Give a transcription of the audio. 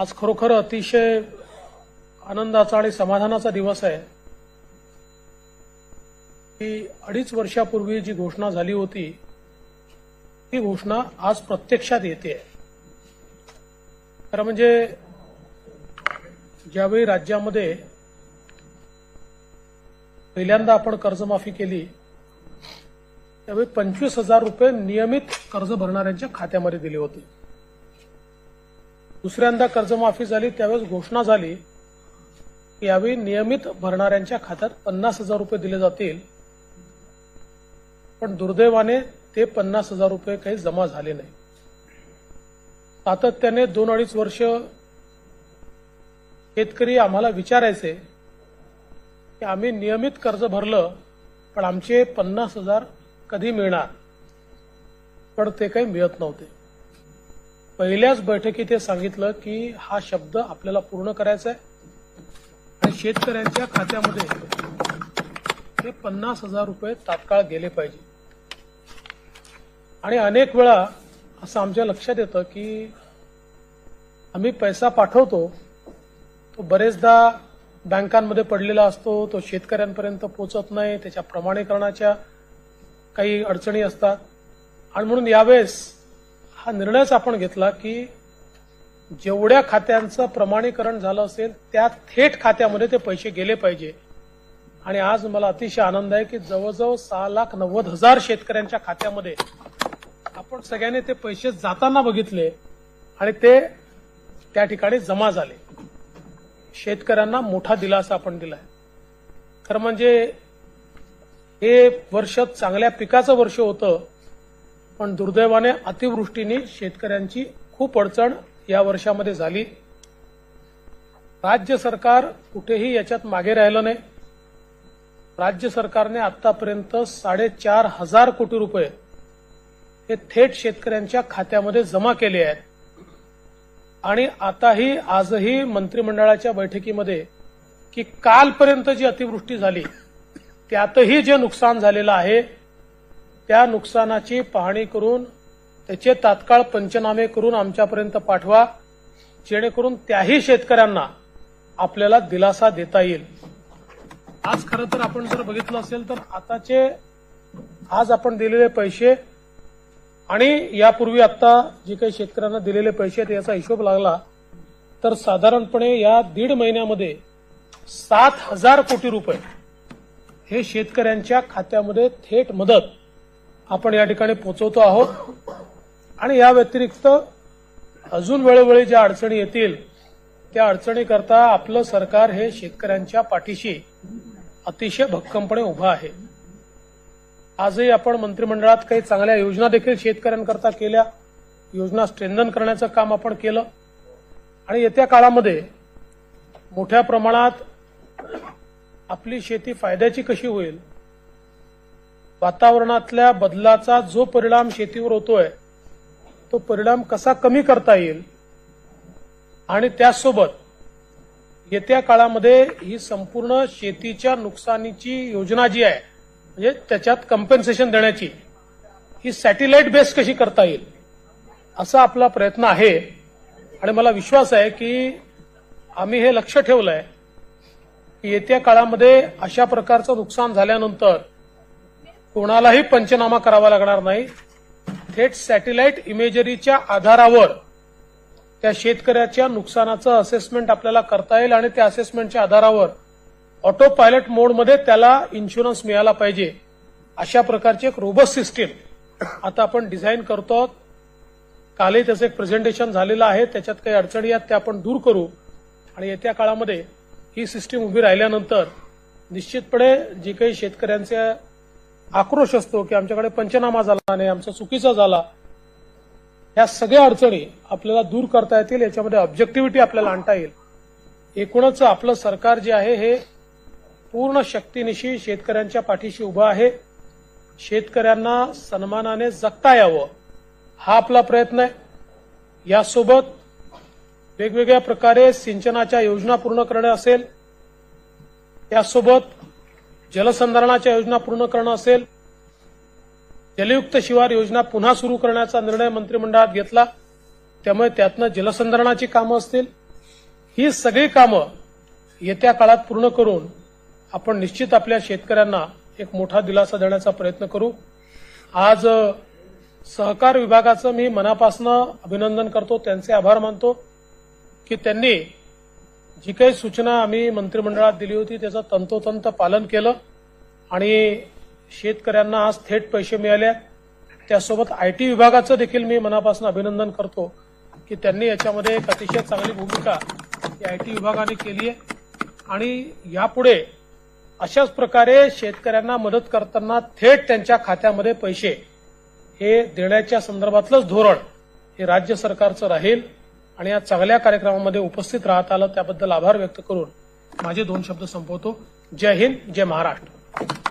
आज खरोखर अतिशय आनंदाचा आणि समाधानाचा दिवस आहे. की अडीच वर्षापूर्वी जी घोषणा झाली होती ती घोषणा आज प्रत्यक्षात येते. खरं म्हणजे ज्यावेळी राज्यामध्ये पहिल्यांदा आपण कर्जमाफी केली त्यावेळी पंचवीस हजार रुपये नियमित कर्ज भरणाऱ्यांच्या खात्यामध्ये दिले होते. दुसऱ्यांदा कर्जमाफी झाली त्यावेळेस घोषणा झाली यावेळी नियमित भरणाऱ्यांच्या खात्यात पन्नास हजार रुपये दिले जातील. पण दुर्दैवाने ते पन्नास हजार रुपये काही जमा झाले नाही. सातत्याने दोन अडीच वर्ष शेतकरी आम्हाला विचारायचे की आम्ही नियमित कर्ज भरलं पण आमचे पन्नास हजार कधी मिळणार? पण ते काही मिळत नव्हते. पहिल्याच बैठकीत हे सांगितलं की हा शब्द आपल्याला पूर्ण करायचा आहे आणि शेतकऱ्यांच्या खात्यामध्ये हे पन्नास हजार रुपये तात्काळ गेले पाहिजे. आणि अनेक वेळा असं आमच्या लक्षात येतं की आम्ही पैसा पाठवतो तो बरेचदा बँकांमध्ये पडलेला असतो तो शेतकऱ्यांपर्यंत पोचत नाही त्याच्या प्रमाणीकरणाच्या काही अडचणी असतात. आणि म्हणून यावेळेस हा निर्णयच आपण घेतला की जेवढ्या खात्यांचं प्रमाणीकरण झालं असेल त्या थेट खात्यामध्ये ते पैसे गेले पाहिजे. आणि आज मला अतिशय आनंद आहे की जवळजवळ सहा लाख नव्वद हजार शेतकऱ्यांच्या खात्यामध्ये आपण सगळ्यांनी ते पैसे जाताना बघितले आणि ते त्या ठिकाणी जमा झाले. शेतकऱ्यांना मोठा दिलासा आपण दिलाय. तर म्हणजे हे वर्ष चांगल्या पिकाचं वर्ष होतं. पण दुर्दैवाने अतिवृष्टीने शेतकऱ्यांची खूप अडचण या वर्षामध्ये झाली. राज्य सरकार कुठेही याच्यात मागे राहिलं नाही. राज्य सरकारने आतापर्यंत साडेचार हजार कोटी रुपये हे थेट शेतकऱ्यांच्या खात्यामध्ये जमा केले आहेत. आणि आताही आजही मंत्रिमंडळाच्या बैठकीमध्ये की कालपर्यंत जी अतिवृष्टी झाली त्यातही जे नुकसान झालेलं आहे त्या नुकसानाची पाहणी करून त्याचे तात्काळ पंचनामे करून आमच्यापर्यंत पाठवा. जेणेकरून त्याही शेतकऱ्यांना आपल्याला दिलासा देता येईल. आज खरं तर आपण जर बघितलं असेल तर आताचे आज आपण दिलेले पैसे आणि यापूर्वी आता जे काही शेतकऱ्यांना दिलेले पैसे आहेत याचा हिशोब लागला तर साधारणपणे या दीड महिन्यामध्ये सात हजार कोटी रुपये हे शेतकऱ्यांच्या खात्यामध्ये थेट मदत आपण या ठिकाणी पोचवतो आहोत. आणि या व्यतिरिक्त अजून वेळोवेळी ज्या अडचणी येतील त्या अडचणीकरता आपलं सरकार हे शेतकऱ्यांच्या पाठीशी अतिशय भक्कमपणे उभं आहे. आजही आपण मंत्रिमंडळात काही चांगल्या योजना देखील शेतकऱ्यांकरता केल्या. योजना स्ट्रेंथन करण्याचं काम आपण केलं. आणि येत्या काळामध्ये मोठ्या प्रमाणात आपली शेती फायद्याची कशी होईल वातावरणातल्या बदलाचा जो परिणाम शेतीवर होतोय तो परिणाम कसा कमी करता येईल? आणि त्याचसोबत येत्या काळामध्ये ही संपूर्ण शेतीच्या नुकसानीची योजना जी आहे म्हणजे त्याच्यात कम्पेन्सेशन देण्याची ही सॅटेलाइट बेस कशी करता येईल? असा आपला प्रयत्न आहे. आणि मला विश्वास आहे की आम्ही हे लक्ष ठेवलंय की येत्या काळामध्ये अशा प्रकारचं नुकसान झाल्यानंतर कोणालाही पंचनामा करावा लागणार नाही. थेट सॅटेलाइट इमेजरीच्या आधारावर त्या शेतकऱ्याच्या नुकसानाचं असेसमेंट आपल्याला करता येईल आणि त्या असेसमेंटच्या आधारावर ऑटो पायलट मोडमध्ये त्याला इन्शुरन्स मिळाला पाहिजे. अशा प्रकारची एक रोबस सिस्टीम आता आपण डिझाईन करतो आहोत. कालही त्याचं एक प्रेझेंटेशन झालेलं आहे. त्याच्यात काही अडचणी आहेत त्या आपण दूर करू. आणि येत्या काळामध्ये ही सिस्टीम उभी राहिल्यानंतर निश्चितपणे जी काही शेतकऱ्यांच्या आक्रोश असतो की आमच्याकडे पंचनामा झाला नाही आमचा चुकीचा झाला. ह्या सगळ्या अडचणी आपल्याला दूर करता येतील याच्यामध्ये ऑब्जेक्टिव्हिटी आपल्याला आणता येईल. एकूणच आपलं सरकार जे आहे हे पूर्ण शक्तीनिशी शेतकऱ्यांच्या पाठीशी उभं आहे. शेतकऱ्यांना सन्मानाने जगता यावं हा आपला प्रयत्न आहे. यासोबत वेगवेगळ्या प्रकारे सिंचनाच्या योजना पूर्ण करणे असेल यासोबत जलसंधारणाच्या योजना पूर्ण करणं असेल जलयुक्त शिवार योजना पुन्हा सुरू करण्याचा निर्णय मंत्रिमंडळात घेतला त्यामुळे त्यातनं जलसंधारणाची कामं असतील. ही सगळी कामं येत्या काळात पूर्ण करून आपण निश्चित आपल्या शेतकऱ्यांना एक मोठा दिलासा देण्याचा प्रयत्न करू. आज सहकार विभागाचं मी मनापासनं अभिनंदन करतो त्यांचे आभार मानतो की त्यांनी जी काही सूचना आम्ही मंत्रिमंडळात दिली होती त्याचं तंतोतंत पालन केलं आणि शेतकऱ्यांना आज थेट पैसे मिळाले आहेत. त्यासोबत आयटी विभागाचं देखील मी मनापासून अभिनंदन करतो की त्यांनी याच्यामध्ये एक अतिशय चांगली भूमिका आयटी विभागाने केली आहे आणि यापुढे अशाच प्रकारे शेतकऱ्यांना मदत करताना थेट त्यांच्या खात्यामध्ये पैसे हे देण्याच्या संदर्भातलंच धोरण हे राज्य सरकारचं राहील आणि या चांगल्या कार्यक्रमामध्ये उपस्थित राहत आलं त्याबद्दल आभार व्यक्त करून माझे दोन शब्द संपवतो. जय हिंद जय महाराष्ट्र.